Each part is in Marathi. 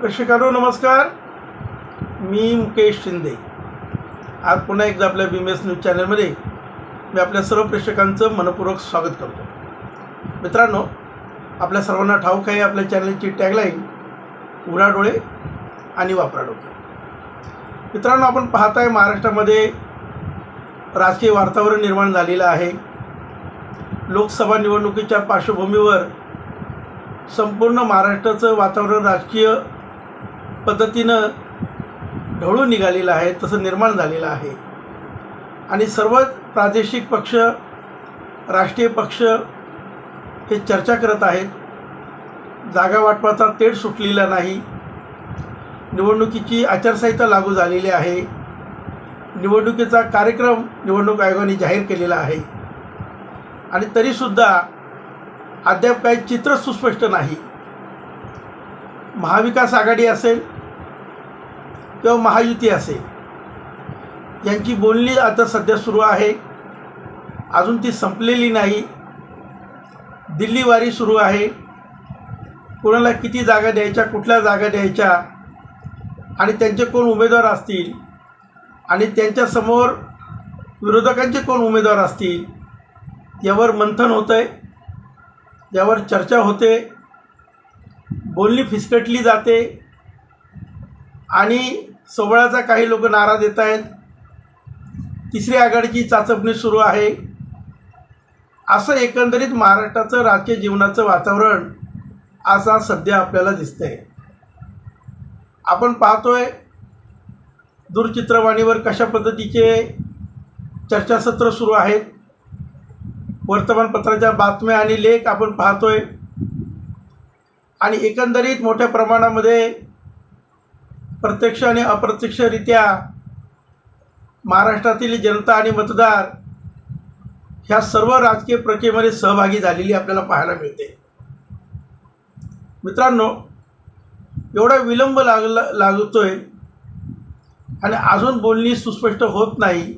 प्रेक्षकांनो नमस्कार. मी मुकेश शिंदे. आज पुन्हा एकदा आपल्या बी एम एस न्यूज चॅनलमध्ये मी आपल्या सर्व प्रेक्षकांचं मनपूर्वक स्वागत करतो. मित्रांनो आपल्या सर्वांना ठाऊक आहे आपल्या चॅनलची टॅगलाईन उरा डोळे आणि वापरा डोके मित्रांनो आपण पाहताय महाराष्ट्रामध्ये राजकीय वातावरण निर्माण झालेलं आहे. लोकसभा निवडणुकीच्या पार्श्वभूमीवर संपूर्ण महाराष्ट्राचं वातावरण राजकीय पद्धतीनं ढवळून निघालेलं आहे तसं निर्माण झालेलं आहे. आणि सर्वच प्रादेशिक पक्ष राष्ट्रीय पक्ष हे चर्चा करत आहेत. जागा वाटपाचा तेढ सुटलेला नाही. निवडणुकीची आचारसंहिता लागू झालेली आहे. निवडणुकीचा कार्यक्रम निवडणूक आयोगाने जाहीर केलेला आहे. आणि तरीसुद्धा अद्याप काही चित्र सुस्पष्ट नाही. महाविकास आघाडी असेल किंवा महायुती असेल यांची बोलणी आता सध्या सुरू आहे. अजून ती संपलेली नाही. दिल्लीवारी सुरू आहे. कोणाला किती जागा द्यायच्या कुठल्या जागा द्यायच्या आणि त्यांचे कोण उमेदवार असतील? आणि त्यांच्यासमोर विरोधकांचे कोण उमेदवार असतील? यावर मंथन होतं आहे यावर चर्चा होते. बोलणी फिसकटली जाते. आणि सोहळ्याचा काही लोक नारा देत आहेत. तिसरी आघाडीची चाचपणी सुरू आहे. असं एकंदरीत महाराष्ट्राचं राजकीय जीवनाचं वातावरण आज आज सध्या आपल्याला दिसतंय. आपण पाहतोय दूरचित्रवाणीवर कशा पद्धतीचे चर्चासत्र सुरू आहेत. वर्तमानपत्राच्या बातम्या आणि लेख आपण पाहतोय. आणि एकंदरीत मोठ्या प्रमाणामध्ये प्रत्यक्ष आणि अप्रत्यक्षरित्या महाराष्ट्रातील जनता आणि मतदार ह्या सर्व राजकीय प्रक्रियेमध्ये सहभागी झालेली आपल्याला पाहायला मिळते. मित्रांनो एवढा विलंब लागला लागतोय. आणि अजून बोलणी सुस्पष्ट होत नाही.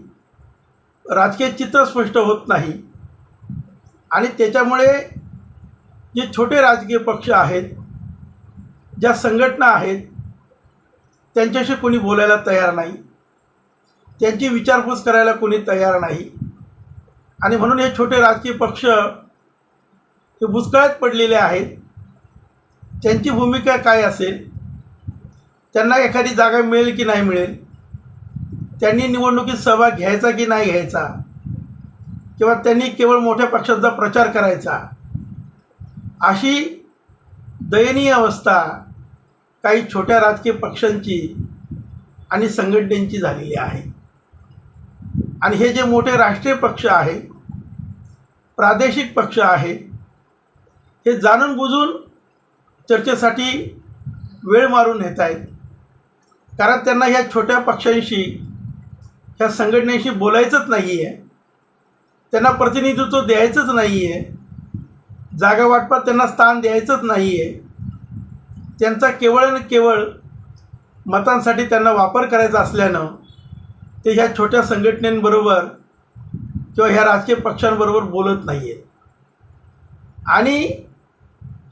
राजकीय चित्र स्पष्ट होत नाही. आणि त्याच्यामुळे जे छोटे राजकीय पक्ष आहेत ज्या संघटना आहेत त्यांच्याशी कोणी बोलायला तयार नाही. त्यांची विचारपूस करायला कोणी तयार नाही. आणि म्हणून हे छोटे राजकीय पक्ष हे भूतकाळात पडलेले आहेत. त्यांची भूमिका काय असेल? त्यांना एखादी जागा मिळेल की नाही मिळेल? त्यांनी निवडणुकीत सहभाग घ्यायचा की नाही घ्यायचा? किंवा त्यांनी केवळ मोठ्या पक्षांचा प्रचार करायचा? अशी दयनीय अवस्था काही छोट्या राजकीय पक्षांची आणि संघटनेची झालेली आहे. आणि हे जे मोठे राष्ट्रीय पक्ष आहे प्रादेशिक पक्ष आहे हे जाणून बुजून चर्चेसाठी वेळ मारून नेत आहेत. कारण त्यांना ह्या छोट्या पक्षांशी ह्या संघटनेशी बोलायचंच नाही आहे त्यांना प्रतिनिधित्व द्यायचंच नाही आहे जागा वाटपात त्यांना स्थान द्यायचंच नाही आहे त्यांचा केवळ आणि केवळ मतांसाठी त्यांना वापर करायचा असल्यानं ते ह्या छोट्या संघटनेबरोबर किंवा ह्या राजकीय पक्षांबरोबर बोलत नाही आहेत आणि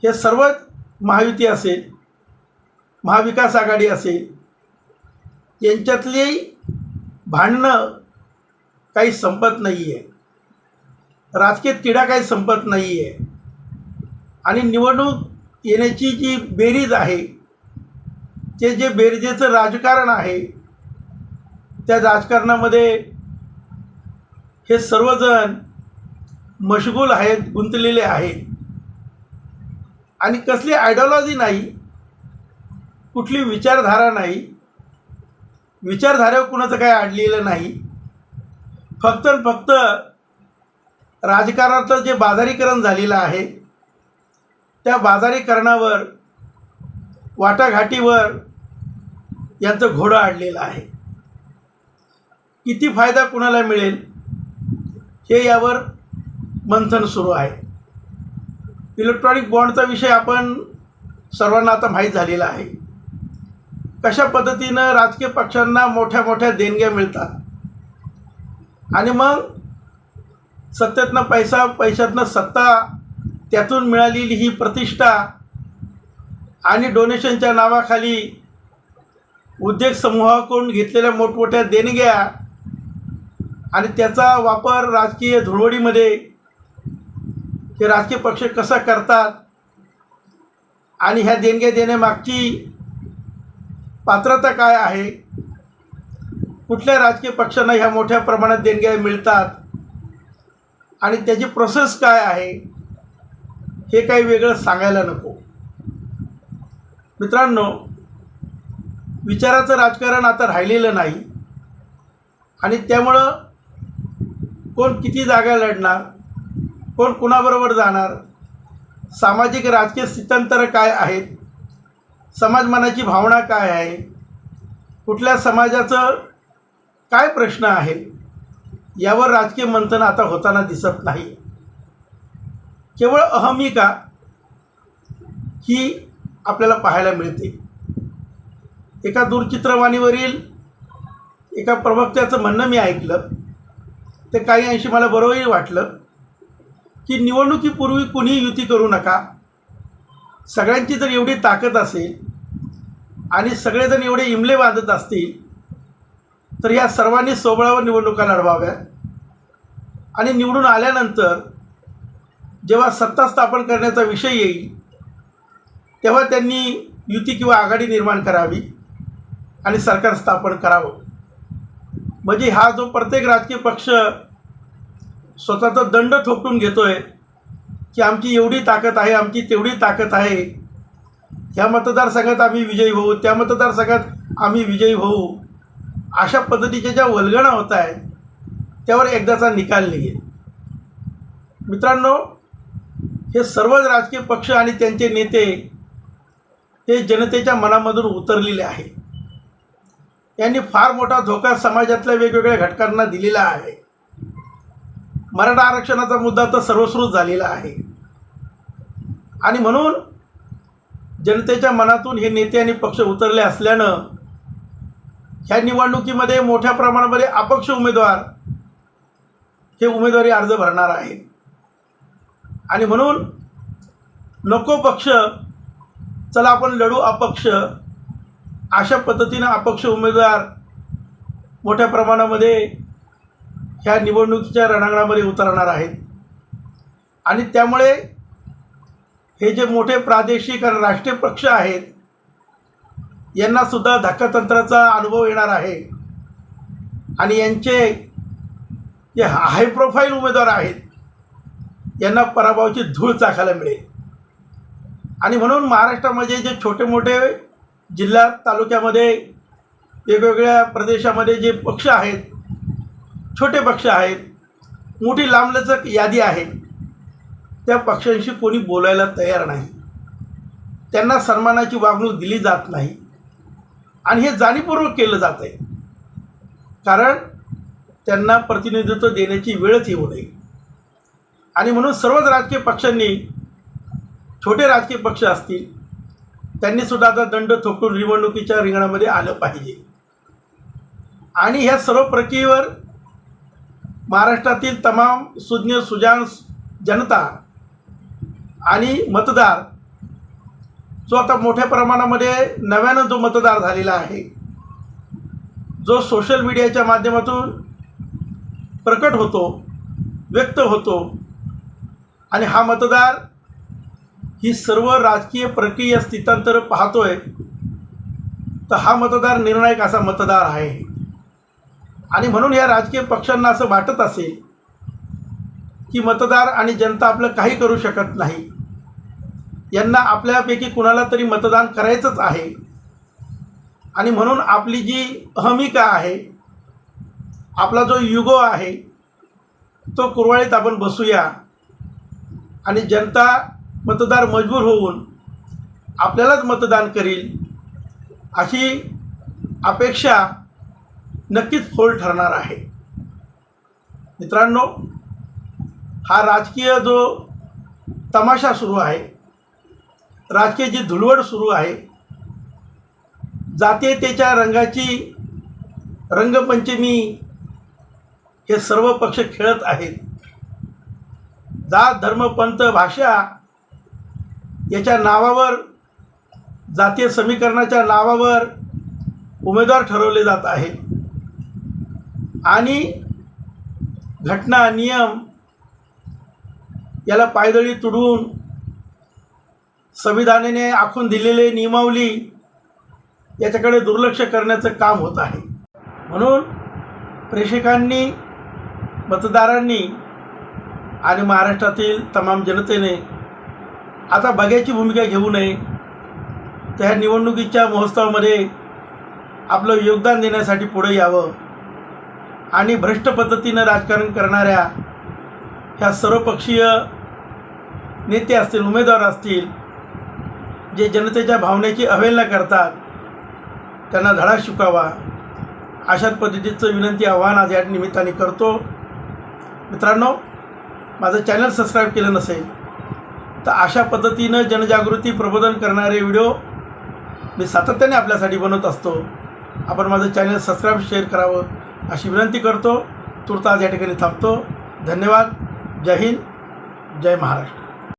हे सर्वच महायुती असेल महाविकास आघाडी असेल यांच्यातली भांडणं काही संपत नाही आहे राजकीय तिढा काही संपत नाही आहे आणि निवडणूक येण्याची जी बेरीज आहे ते जे बेरजेचं राजकारण आहे त्या राजकारणामध्ये हे सर्वजण मशगूल आहेत गुंतलेले आहेत. आणि कसली आयडिओलॉजी नाही कुठली विचारधारा नाही विचारधारेवर कुणाचं काही आणलेलं नाही फक्त फक्त राजकारणाचं जे बाजारीकरण झालेलं आहे त्या बाजारीकरणावर वाटाघाटीवर यांचं घोडं आणलेलं आहे. किती फायदा कुणाला मिळेल हे यावर मंथन सुरू आहे. इलेक्ट्रॉनिक बॉन्डचा विषय आपण सर्वांना आता माहीत झालेला आहे. कशा पद्धतीनं राजकीय पक्षांना मोठ्या मोठ्या देणग्या मिळतात? आणि मग सत्तेतनं पैसा पैशातनं सत्ता त्यातून मिळालेली ही प्रतिष्ठा आणि डोनेशनच्या नावाखाली उद्योग समूहाकडून घेतलेल्या मोठमोठ्या देणग्या आणि त्याचा वापर राजकीय धुळवडीमध्ये हे राजकीय पक्ष कसं करतात? आणि ह्या देणग्या देण्यामागची पात्रता काय आहे? कुठल्या राजकीय पक्षांना ह्या मोठ्या प्रमाणात देणग्या मिळतात? आणि त्याची प्रोसेस काय आहे? हे काही वेगळं सांगायला नको. मित्रांनो विचाराचं राजकारण आता राहिलेलं नाही. आणि त्यामुळं कोण किती जागा लढणार? कोण कुणाबरोबर जाणार? सामाजिक राजकीय स्थित्यंतर काय आहेत? समाजमानाची भावना काय आहे? कुठल्या समाजाचं काय प्रश्न आहे? यावर राजकीय मंथन आता होताना दिसत नाही. केवळ अहमिका ही आपल्याला पाहायला मिळते. एका दूरचित्रवाणीवरील एका प्रवक्त्याचं म्हणणं मी ऐकलं. ते काही अंशी मला बरोबरही वाटलं. की निवडणुकीपूर्वी कुणीही युती करू नका. सगळ्यांची जर एवढी ताकद असेल आणि सगळेजण एवढे इमले बांधत असतील तर या सर्वांनी सोबळावर निवडणुका लढवाव्यात आणि निवडून आल्यानंतर जेव्हा सत्ता स्थापन करण्याचा विषय येईल तेव्हा त्यांनी युती किंवा आघाडी निर्माण करावी आणि सरकार स्थापन करावं. म्हणजे हा जो प्रत्येक राजकीय पक्ष स्वतःचा दंड थोपटून घेतो आहे की आमची एवढी ताकद आहे आमची तेवढी ताकद आहे. ह्या मतदारसंघात आम्ही विजयी होऊ त्या मतदारसंघात आम्ही विजयी होऊ. अशा पद्धतीच्या ज्या वल्गणा होत आहेत त्यावर एकदाचा निकाल निघेल. मित्रांनो हे सर्वच राजकीय पक्ष आणि त्यांचे नेते हे जनतेच्या मनामधून उतरलेले आहे यांनी फार मोठा धोका समाजातल्या वेगवेगळ्या घटकांना दिलेला आहे. मराठा आरक्षणाचा मुद्दा तर सर्वश्रुत झालेला आहे. आणि म्हणून जनतेच्या मनातून हे नेते आणि पक्ष उतरले असल्यानं ह्या निवडणुकीमध्ये मोठ्या प्रमाणामध्ये अपक्ष उमेदवार हे उमेदवारी अर्ज भरणार आहेत. आणि म्हणून नको पक्ष चला आपण लढू अपक्ष अशा पद्धतीनं अपक्ष उमेदवार मोठ्या प्रमाणामध्ये ह्या निवडणुकीच्या रणांगणामध्ये उतरणार आहेत. आणि त्यामुळे हे जे मोठे प्रादेशिक आणि राष्ट्रीय पक्ष आहेत यांनासुद्धा धक्कातंत्राचा अनुभव येणार आहे. आणि यांचे जे हाय प्रोफाईल उमेदवार आहेत यांना पराभवाची धूळ चाखायला मिळेल. आणि म्हणून महाराष्ट्रामध्ये जे छोटे मोठे जिल्हा तालुक्यामध्ये वेगवेगळ्या प्रदेशामध्ये जे पक्ष आहेत छोटे पक्ष आहेत मोठी लांबलचक यादी आहे. त्या पक्षांशी कोणी बोलायला तयार नाही. त्यांना सन्मानाची वागणूक दिली जात नाही. आणि हे जाणीवपूर्वक केलं जात आहे. कारण त्यांना प्रतिनिधित्व देण्याची वेळच येऊ नये. आणि म्हणून सर्वच राजकीय पक्षांनी छोटे राजकीय पक्ष असतील त्यांनीसुद्धा आता दंड थोपटून निवडणुकीच्या रिंगणामध्ये आलं पाहिजे. आणि ह्या सर्व प्रक्रियेवर महाराष्ट्रातील तमाम सुज्ञ सुजान जनता आणि मतदार जो आता मोठ्या प्रमाणामध्ये नव्यानं जो मतदार झालेला आहे जो सोशल मीडियाच्या माध्यमातून प्रकट होतो व्यक्त होतो आणि हा मतदार ही सर्व राजकीय प्रक्रिया स्थितांतर पाहतोय तर हा मतदार निर्णायक असा मतदार आहे. आणि म्हणून या राजकीय पक्षांना असं वाटत असेल की मतदार आणि जनता आपलं काही करू शकत नाही. यांना आपल्यापैकी कुणाला तरी मतदान करायचंच आहे. आणि म्हणून आपली जी अहमिका आहे आपला जो युगो आहे तो कुरवाळीत आपण बसूया. आणि जनता मतदार मजबूर होऊन आपल्यालाच मतदान करील अशी अपेक्षा नक्कीच फोल ठरणार आहे. मित्रांनो हा राजकीय जो तमाशा सुरू आहे राजकीय जी धुळवड सुरू आहे जातीयतेच्या रंगाची रंगपंचमी हे सर्व पक्ष खेळत आहेत. जात धर्म पंथ भाषा याच्या नावावर जातीय समीकरणाच्या नावावर उमेदवार ठरवले जात आहेत. आणि घटना नियम याला पायदळी तुडवून संविधानाने आखून दिलेले नियमावली याच्याकडे दुर्लक्ष करण्याचं काम होत आहे. म्हणून प्रेक्षकांनी मतदारांनी आणि महाराष्ट्रातील तमाम जनतेने आता बघ्याची भूमिका घेऊ नये. त्या निवडणुकीच्या महोत्सवामध्ये आपलं योगदान देण्यासाठी पुढे यावं. आणि भ्रष्ट पद्धतीनं राजकारण करणाऱ्या ह्या सर्वपक्षीय नेते असतील उमेदवार असतील जे जनतेच्या भावनेची अवहेलना करतात त्यांना धडा शिकावा अशा पद्धतीचं विनंती आव्हान आज या निमित्ताने करतो. मित्रांनो माझं चॅनल सबस्क्राईब केलं नसेल तर अशा पद्धतीनं जनजागृती प्रबोधन करणारे व्हिडिओ मी सातत्याने आपल्यासाठी बनवत असतो. आपण माझं चॅनल सबस्क्राईब शेअर करावं. अशी विनंती करतो तुर्तास या ठिकाणी थांबतो. धन्यवाद. जय हिंद. जय महाराष्ट्र.